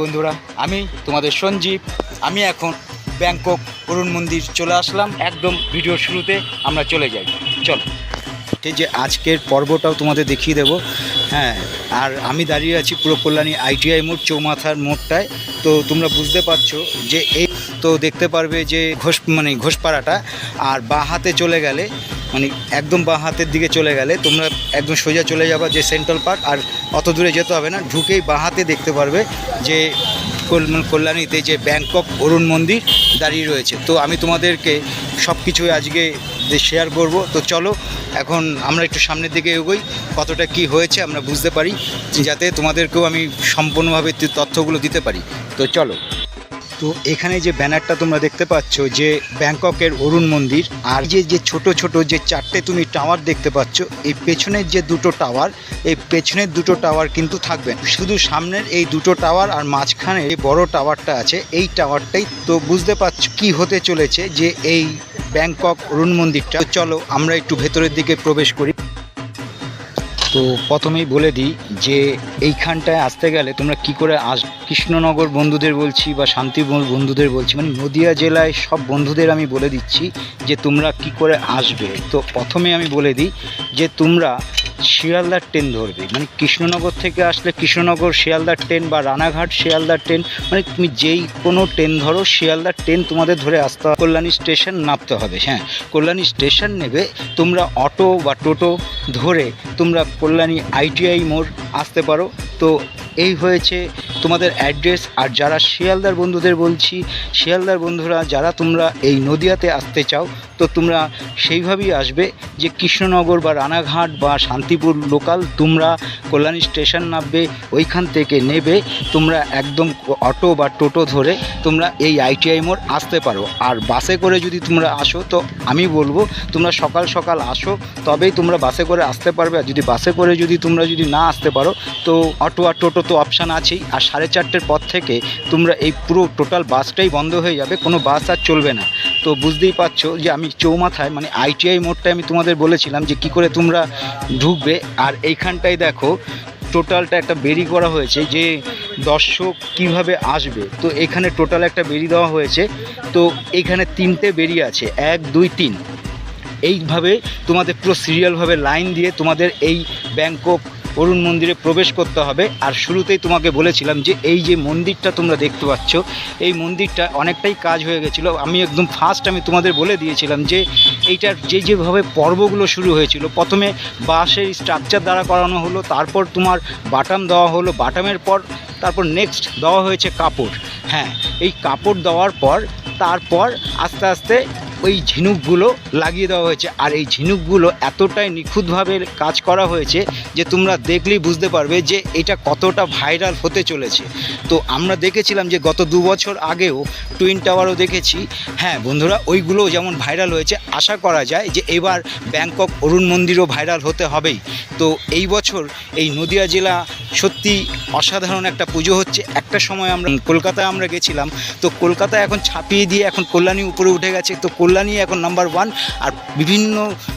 বন্ধুরা, আমি তোমাদের সঞ্জীব। আমি এখন ব্যাংকক অরুণ মন্দির চলে আসলাম। একদম ভিডিও শুরুতে আমরা চলে যাই। চলো। ঠিক যে আজকের পর্বটাও তোমাদের দেখিয়ে দেবো। হ্যাঁ আর আমি দাঁড়িয়ে আছি পুরো কল্যাণী আইটিআই মোড়, চৌমাথার মোড়টায়। তো তোমরা বুঝতে পারছ যে এই তো দেখতে পারবে যে ঘোষ মানে ঘোষপাড়াটা। আর বাঁ হাতে চলে গেলে মানে একদম বাঁ হাতের দিকে চলে গেলে তোমরা একদম সোজা চলে যাবা যে সেন্ট্রাল পার্ক, আর অত দূরে যেতে হবে না, ঢুকেই বাঁ হাতে দেখতে পারবে যে মানে কল্যাণীতে যে ব্যাংকক অরুণ মন্দির দাঁড়িয়ে রয়েছে। তো আমি তোমাদেরকে সব কিছু আজকে শেয়ার করব। তো চলো, এখন আমরা একটু সামনের দিকে এগোই, কতটা কি হয়েছে আমরা বুঝতে পারি, যাতে তোমাদেরকেও আমি সম্পূর্ণভাবে তথ্যগুলো দিতে পারি। তো চলো। তো এখানে যে ব্যানারটা তোমরা দেখতে পাচ্ছ যে ব্যাংককের অরুণ মন্দির, আর যে যে ছোট ছোট যে চারটে তুমি টাওয়ার দেখতে পাচ্ছ, এই পেছনের যে দুটো টাওয়ার, এই পেছনের দুটো টাওয়ার কিন্তু থাকবে শুধু সামনের এই দুটো টাওয়ার আর মাঝখানে বড় টাওয়ারটা আছে, এই টাওয়ারটাই। তো বুঝতে পারছ কি হতে চলেছে যে এই ব্যাংকক অরুণ মন্দিরটা। চলো, আমরা একটু ভেতরের দিকে প্রবেশ করি। তো প্রথমেই বলে দিই যে এইখানটায় আসতে গেলে তোমরা কি করে আস কৃষ্ণনগর বন্ধুদের বলছি বা শান্তি বন্ধুদের বলছি মানে নদিয়া জেলায় সব বন্ধুদের আমি বলে দিচ্ছি যে তোমরা কি করে আসবে। তো প্রথমে আমি বলে দিই যে তোমরা শিয়ালদার ট্রেন ধরবে। মানে কৃষ্ণনগর থেকে আসলে কৃষ্ণনগর, শিয়ালদার ট্রেন বা রানাঘাট, শিয়ালদার ট্রেন মানে তুমি যেই কোনো ট্রেন ধরো, শিয়ালদার ট্রেন তোমাদের ধরে আসতে হবে। কল্যাণী স্টেশন নামতে হবে হ্যাঁ। কল্যাণী স্টেশন নেবে, তোমরা অটো বা টোটো ধরে তোমরা কল্যাণী আইটিআই মোড় আসতে পারো। তো এই হয়েছে তোমাদের অ্যাড্রেস আর যারা শিয়ালদার বন্ধুদের বলছি, শিয়ালদার বন্ধুরা, যারা তোমরা এই নদিয়াতে আসতে চাও, তো তোমরা সেইভাবেই আসবে যে কৃষ্ণনগর বা রানাঘাট বা শান্তিপুর লোকাল তোমরা কল্যাণী স্টেশন নামবে, ওইখান থেকে নেবে, তোমরা একদম অটো বা টোটো ধরে তোমরা এই আইটিআই মোড় আসতে পারো। আর বাসে করে যদি তোমরা আসো, তো আমি বলব, তোমরা সকাল সকাল আসো, তবেই তোমরা বাসে করে আসতে পারবে। আর যদি বাসে করে যদি তোমরা যদি না আসতে পারো, তো অটো আর টোটো তো অপশান আছেই। আর সাড়ে চারটের পর থেকে তোমরা এই পুরো টোটাল বাসটাই বন্ধ হয়ে যাবে, কোনো বাস আর চলবে না। তো বুঝতেই পারছ যে আমি চৌমাথায় মানে আইটিআই মোড়টায় আমি তোমাদের বলেছিলাম যে কি করে তোমরা ঢুকবে। আর এইখানটায় দেখো টোটালটা একটা বেরি করা হয়েছে যে দর্শক কীভাবে আসবে। তো এখানে টোটাল একটা বেরি দেওয়া হয়েছে। তো এখানে তিনটে বেরি আছে, এক, দুই, তিন। এইভাবে তোমাদের পুরো সিরিয়ালভাবে লাইন দিয়ে তোমাদের এই ব্যাংকক অরুণ মন্দিরে প্রবেশ করতে হবে। আর শুরুতেই তোমাকে বলেছিলাম যে এই যে মন্দিরটা তোমরা দেখতে পাচ্ছ, এই মন্দিরটা অনেকটাই কাজ হয়ে গেছিল। আমি একদম ফার্স্ট আমি তোমাদের বলে দিয়েছিলাম যে এইটার যে যেভাবে পর্বগুলো শুরু হয়েছিল, প্রথমে বাঁশের স্ট্রাকচার দ্বারা করানো হলো, তারপর তোমার বাটাম দেওয়া হলো, বাটামের পর তারপর নেক্সট দেওয়া হয়েছে কাপড়। হ্যাঁ এই কাপড় দেওয়ার পর, তারপর আস্তে আস্তে ওই ঝিনুকগুলো লাগিয়ে দেওয়া হয়েছে। আর এই ঝিনুকগুলো এতটাই নিখুঁতভাবে কাজ করা হয়েছে যে তোমরা দেখলেই বুঝতে পারবে যে এটা কতটা ভাইরাল হতে চলেছে। তো আমরা দেখেছিলাম যে গত দু বছর আগেও টুইন টাওয়ারও দেখেছি। হ্যাঁ বন্ধুরা, ওইগুলোও যেমন ভাইরাল হয়েছে, আশা করা যায় যে এবার ব্যাংকক অরুণ মন্দিরও ভাইরাল হতে হবেই। তো এই বছর এই নদিয়া জেলা সত্যি অসাধারণ একটা পুজো হচ্ছে। একটা সময় আমরা কলকাতায় আমরা গেছিলাম। তো কলকাতায় এখন ছাপিয়ে দিয়ে এখন কল্যাণী উপরে উঠে গেছে। তো কল্যাণী এখন নাম্বার ওয়ান আর বিভিন্ন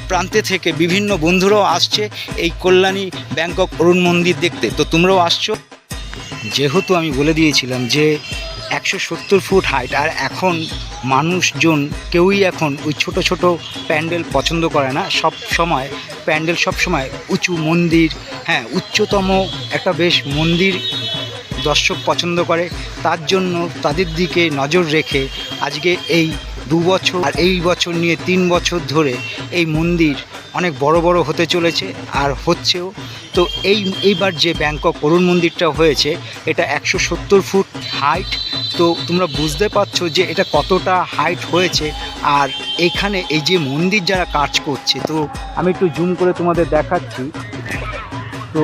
প্রান্তে থেকে বিভিন্ন বন্ধুরাও আসছে এই কল্যাণী ব্যাংকক অরুণ মন্দির দেখতে। তো তোমরাও আসছো। যেহেতু আমি বলে দিয়েছিলাম যে একশো সত্তর ফুট হাইট আর এখন মানুষজন কেউই এখন ওই ছোট ছোট প্যান্ডেল পছন্দ করে না। সব সময় প্যান্ডেল সব সময় উঁচু মন্দির হ্যাঁ উচ্চতম একটা বেশ মন্দির দর্শক পছন্দ করে। তার জন্য তাদের দিকে নজর রেখে আজকে এই দু বছর আর এই বছর নিয়ে তিন বছর ধরে এই মন্দির অনেক বড় বড় হতে চলেছে আর হচ্ছেও। তো এই, এইবার যে ব্যাংকক অরুণ মন্দিরটা হয়েছে, এটা একশো সত্তর ফুট হাইট তো তোমরা বুঝতে পারছ যে এটা কতটা হাইট হয়েছে। আর এখানে এই যে মন্দির যারা কাজ করছে, তো আমি একটু জুম করে তোমাদের দেখাচ্ছি। তো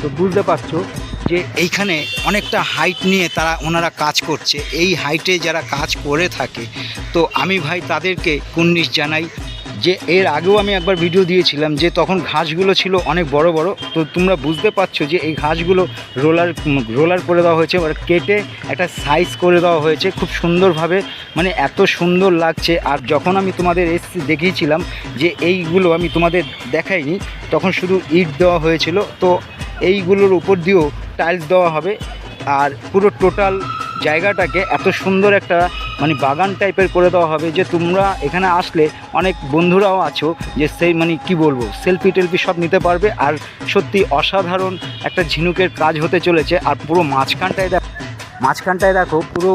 তো বুঝতে পারছ যে এইখানে অনেকটা হাইট নিয়ে তারা ওনারা কাজ করছে। এই হাইটে যারা কাজ করে থাকে, তো আমি ভাই তাদেরকে কুন্নিশ জানাই যে এর আগেও আমি একবার ভিডিও দিয়েছিলাম যে তখন ঘাসগুলো ছিল অনেক বড় বড়, তো তোমরা বুঝতে পারছ যে এই ঘাসগুলো রোলার রোলার করে দেওয়া হয়েছে এবার কেটে একটা সাইজ করে দেওয়া হয়েছে খুব সুন্দরভাবে মানে এত সুন্দর লাগছে। আর যখন আমি তোমাদের এসছি দেখিয়েছিলাম যে এইগুলো আমি তোমাদের দেখাইনি, তখন শুধু ইট দেওয়া হয়েছিল। তো এইগুলোর উপর দিয়েও টাইলস দেওয়া হবে। আর পুরো টোটাল জায়গাটাকে এত সুন্দর একটা মানে বাগান টাইপের করে দেওয়া হবে যে তোমরা এখানে আসলে অনেক বন্ধুরাও আছো যে সেই মানে কি বলব সেলফি টেলফি সব নিতে পারবে। আর সত্যি অসাধারণ একটা ঝিনুকের কাজ হতে চলেছে। আর পুরো মাঝখানটায় দেখো মাঝখানটায় দেখো পুরো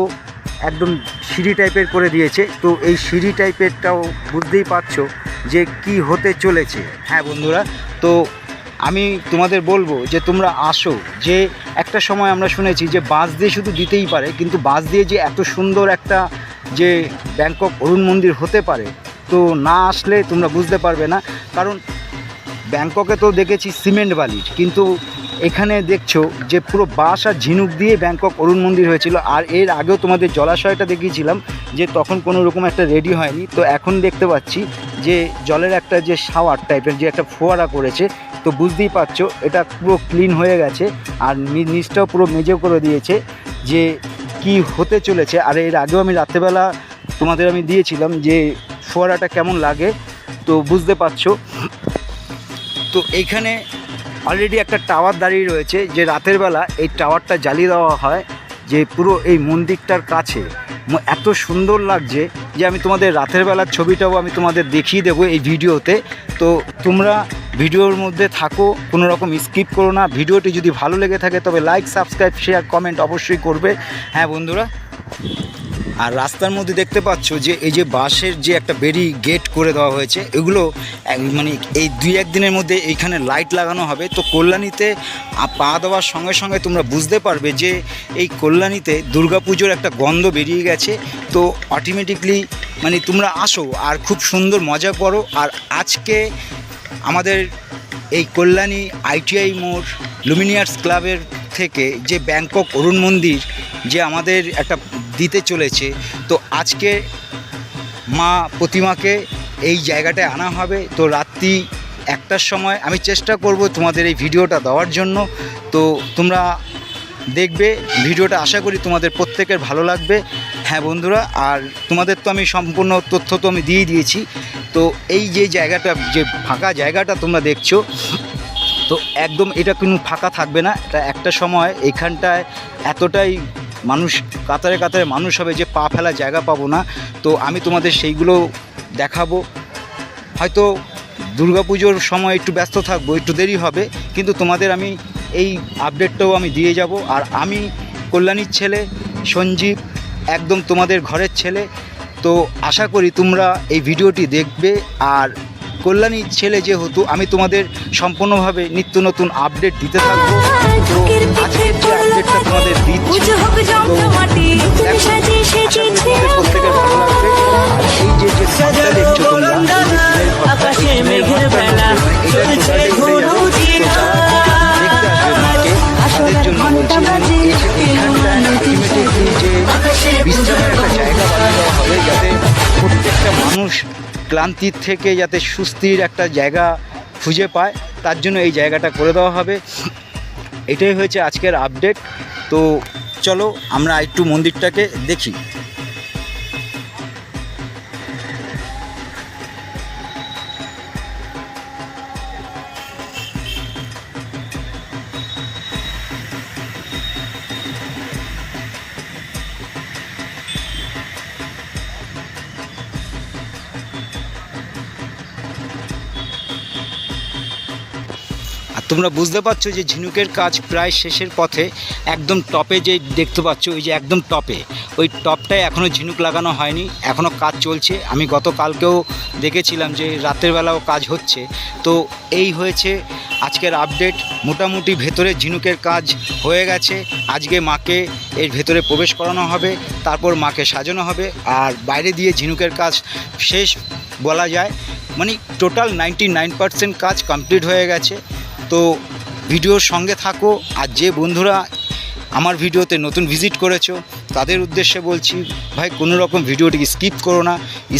একদম সিঁড়ি টাইপের করে দিয়েছে। তো এই সিঁড়ি টাইপেরটাও বুঝতেই পারছ যে কি হতে চলেছে। হ্যাঁ বন্ধুরা, তো আমি তোমাদের বলব যে তোমরা আসো। যে একটা সময় আমরা শুনেছি যে বাস দিয়ে শুধু দিতেই পারে, কিন্তু বাস দিয়ে যে এত সুন্দর একটা যে ব্যাংকক অরুণ মন্দির হতে পারে, তো না আসলে তোমরা বুঝতে পারবে না। কারণ ব্যাংককে তো দেখেছি সিমেন্ট বালির, কিন্তু এখানে দেখছ যে পুরো বাঁশ আর ঝিনুক দিয়ে ব্যাংকক অরুণ মন্দির হয়েছিল। আর এর আগেও তোমাদের জলাশয়টা দেখিয়েছিলাম যে তখন কোনো রকম একটা রেডি হয়নি। তো এখন দেখতে পাচ্ছি যে জলের একটা যে শাওয়ার টাইপের যে একটা ফোয়ারা করেছে, তো বুঝতেই পারছ, এটা পুরো ক্লিন হয়ে গেছে আর নিচটাও পুরো মেজে করে দিয়েছে যে কি হতে চলেছে। আর এর আগেও আমি রাত্রেবেলা তোমাদের আমি দিয়েছিলাম যে ফোয়ারাটা কেমন লাগে, তো বুঝতে পারছ। তো এইখানে অলরেডি একটা টাওয়ার দাঁড়িয়ে রয়েছে যে রাতের বেলা এই টাওয়ারটা জ্বালিয়ে দেওয়া হয় যে পুরো এই মন্দিরটার কাছে। এত সুন্দর লাগছে যে আমি তোমাদের রাতের বেলার ছবিটাও আমি তোমাদের দেখিয়ে দেবো এই ভিডিওতে। তো তোমরা ভিডিওর মধ্যে থাকো, কোনো রকম স্কিপ করো না। ভিডিওটি যদি ভালো লেগে থাকে তবে লাইক সাবস্ক্রাইব শেয়ার কমেন্ট অবশ্যই করবে। হ্যাঁ বন্ধুরা? আর রাস্তার মধ্যে দেখতে পাচ্ছ যে এই যে বাঁশের যে একটা বেরি গেট করে দেওয়া হয়েছে, এগুলো মানে এই দুই একদিনের মধ্যে এইখানে লাইট লাগানো হবে। তো কল্যাণীতে পা দেওয়ার সঙ্গে সঙ্গে তোমরা বুঝতে পারবে যে এই কল্যাণীতে দুর্গাপুজোর একটা গন্ধ বেরিয়ে গেছে। তো অটোমেটিকলি মানে তোমরা আসো আর খুব সুন্দর মজা করো। আর আজকে আমাদের এই কল্যাণী আইটিআই মোড় লুমিনিয়ার্স ক্লাবের থেকে যে ব্যাংকক অরুণ মন্দির, যে আমাদের একটা দিতে চলেছে। তো আজকে মা প্রতিমাকে এই জায়গাটায় আনা হবে। তো রাত্রি একটার সময় আমি চেষ্টা করব তোমাদের এই ভিডিওটা দেওয়ার জন্য। তো তোমরা দেখবে, ভিডিওটা আশা করি তোমাদের প্রত্যেকের ভালো লাগবে। হ্যাঁ বন্ধুরা, আর তোমাদের তো আমি সম্পূর্ণ তথ্য তো আমি দিয়ে দিয়েছি। তো এই যে জায়গাটা, যে ফাঁকা জায়গাটা তোমরা দেখছ, তো একদম এটা কোনো ফাঁকা থাকবে না। এটা একটা সময় এইখানটায় এতটাই মানুষ, কাতারে কাতারে মানুষ হবে, যে পা ফেলা জায়গা পাবো না। তো আমি তোমাদের সেইগুলো দেখাবো। হয়তো দুর্গাপুজোর সময় একটু ব্যস্ত থাকব, একটু দেরি হবে, কিন্তু তোমাদের আমি এই আপডেটটাও আমি দিয়ে যাব। আর আমি কল্যাণীর ছেলে, সঞ্জীব, একদম তোমাদের ঘরের ছেলে। তো আশা করি তোমরা এই ভিডিওটি দেখবে। আর কল্যাণীর ছেলে যেহেতু আমি তোমাদের সম্পূর্ণভাবে নিত্য নতুন আপডেট দিতে থাকব। তো আজকের যে আপডেটটা তোমাদের দিচ্ছি প্রত্যেকের ভালো লাগবে। আর এই যে যে দেখছ তোমরা আকাশে মেঘের বেলা, চলছে দেখতে আসবে মাকে, তাদের জন্য বলছি মানে ক্লান্তির থেকে যাতে সুস্থির একটা জায়গা খুঁজে পায়, তার জন্য এই জায়গাটা করে দেওয়া হবে। এটাই হয়েছে আজকের আপডেট তো চলো আমরা একটু মন্দিরটাকে দেখি। তোমরা বুঝতে পারছ যে ঝিনুকের কাজ প্রায় শেষের পথে একদম টপে যে দেখতে পাচ্ছ, ওই যে একদম টপে। ওই টপটায় এখনও ঝিনুক লাগানো হয়নি এখনও কাজ চলছে। আমি গতকালকেও দেখেছিলাম যে রাতের বেলাও কাজ হচ্ছে। তো এই হয়েছে আজকের আপডেট মোটামুটি ভেতরে ঝিনুকের কাজ হয়ে গেছে। আজকে মাকে এর ভেতরে প্রবেশ করানো হবে, তারপর মাকে সাজানো হবে। আর বাইরে দিয়ে ঝিনুকের কাজ শেষ বলা যায়। মানে টোটাল নাইনটি নাইন পার্সেন্ট কাজ কমপ্লিট হয়ে গেছে। তো ভিডিওর সঙ্গে থাকো আর যে বন্ধুরা আমার ভিডিওতে নতুন ভিজিট করেছ, তাদের উদ্দেশ্যে বলছি, ভাই, কোনো রকম ভিডিওটিকে স্কিপ করো না।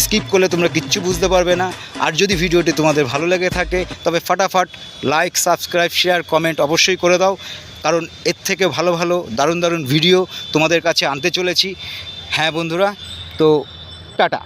স্কিপ করলে তোমরা কিচ্ছু বুঝতে পারবে না। আর যদি ভিডিওটি তোমাদের ভালো লেগে থাকে, তবে ফাটাফাট লাইক সাবস্ক্রাইব শেয়ার কমেন্ট অবশ্যই করে দাও। কারণ এর থেকে ভালো ভালো দারুণ দারুণ ভিডিও তোমাদের কাছে আনতে চলেছি। হ্যাঁ বন্ধুরা, তো টাটা।